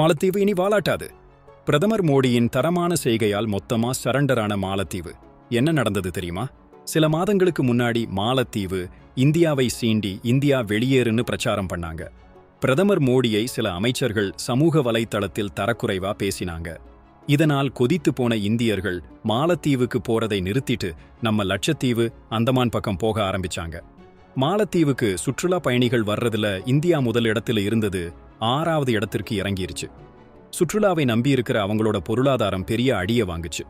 மாலத்தீவு இனி வாலாட்டாது. பிரதமர் மோடியின் தரமான செய்கையால் மொத்தமா சரண்டரான மாலத்தீவு. என்ன நடந்தது தெரியுமா? சில மாதங்களுக்கு முன்னாடி மாலத்தீவு இந்தியாவை சீண்டி இந்தியா வெளியேறுன்னு பிரச்சாரம் பண்ணாங்க. பிரதமர் மோடியை சில அமைச்சர்கள் சமூக வலைத்தளத்தில் தரக்குறைவா பேசினாங்க. இதனால் கொதித்து போன இந்தியர்கள் மாலத்தீவுக்கு போறதை நிறுத்திட்டு நம்ம லட்சத்தீவு அந்தமான் பக்கம் போக ஆரம்பிச்சாங்க. மாலத்தீவுக்கு சுற்றுலா பயணிகள் வர்றதுல இந்தியா முதல் இடத்துல இருந்தது ஆறாவது இடத்திற்கு இறங்கிருச்சு. சுற்றுலாவை நம்பியிருக்கிற அவங்களோட பொருளாதாரம் பெரிய அடிய வாங்குச்சு.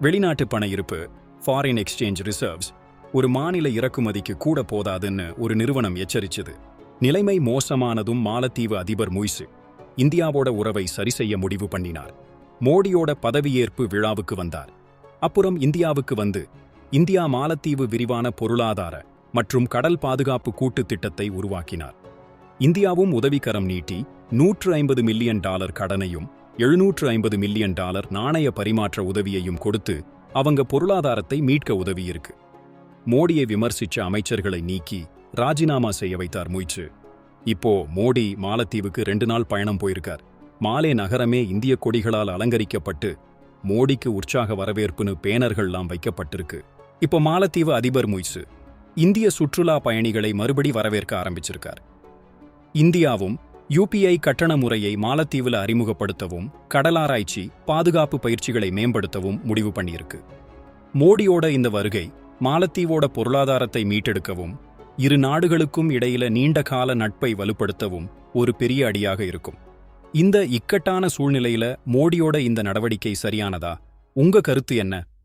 வெளிநாட்டு பண இருப்பு ஃபாரின் எக்ஸ்சேஞ்ச் ரிசர்வ்ஸ் ஒரு மாநில இறக்குமதிக்கு கூட போதாதுன்னு ஒரு நிறுவனம் எச்சரிச்சது. நிலைமை மோசமானதும் மாலத்தீவு அதிபர் முய்சு இந்தியாவோட உறவை சரி செய்ய முடிவு பண்ணினார். மோடியோட பதவியேற்பு விழாவுக்கு வந்தார். அப்புறம் இந்தியாவுக்கு வந்து இந்தியா மாலத்தீவு விரிவான பொருளாதார மற்றும் கடல் பாதுகாப்பு கூட்டு திட்டத்தை உருவாக்கினார். இந்தியாவும் உதவிக்கரம் நீட்டி நூற்று ஐம்பது மில்லியன் டாலர் கடனையும் எழுநூற்று ஐம்பது மில்லியன் டாலர் நாணய பரிமாற்ற உதவியையும் கொடுத்து அவங்க பொருளாதாரத்தை மீட்க உதவியிருக்கு. மோடியை விமர்சிச்ச அமைச்சர்களை நீக்கி ராஜினாமா செய்ய வைத்தார் முயற்சி இப்போ மோடி மாலத்தீவுக்கு ரெண்டு நாள் பயணம் போயிருக்கார். மாலே நகரமே இந்திய கொடிகளால் அலங்கரிக்கப்பட்டு மோடிக்கு உற்சாக வரவேற்புன்னு பேனர்கள்லாம் வைக்கப்பட்டிருக்கு. இப்போ மாலத்தீவு அதிபர் முய்சு இந்திய சுற்றுலா பயணிகளை மறுபடி வரவேற்க ஆரம்பிச்சிருக்கார். இந்தியாவும் யுபிஐ கட்டண முறையை மாலத்தீவுல அறிமுகப்படுத்தவும் கடலாராய்ச்சி பாதுகாப்பு பயிற்சிகளை மேம்படுத்தவும் முடிவு பண்ணியிருக்கு. மோடியோட இந்த வருகை மாலத்தீவோட பொருளாதாரத்தை மீட்டெடுக்கவும் இரு நாடுகளுக்கும் இடையில நீண்ட கால நட்பை வலுப்படுத்தவும் ஒரு பெரிய அடியாக இருக்கும். இந்த இக்கட்டான சூழ்நிலையில மோடியோட இந்த நடவடிக்கை சரியானதா? உங்க கருத்து என்ன?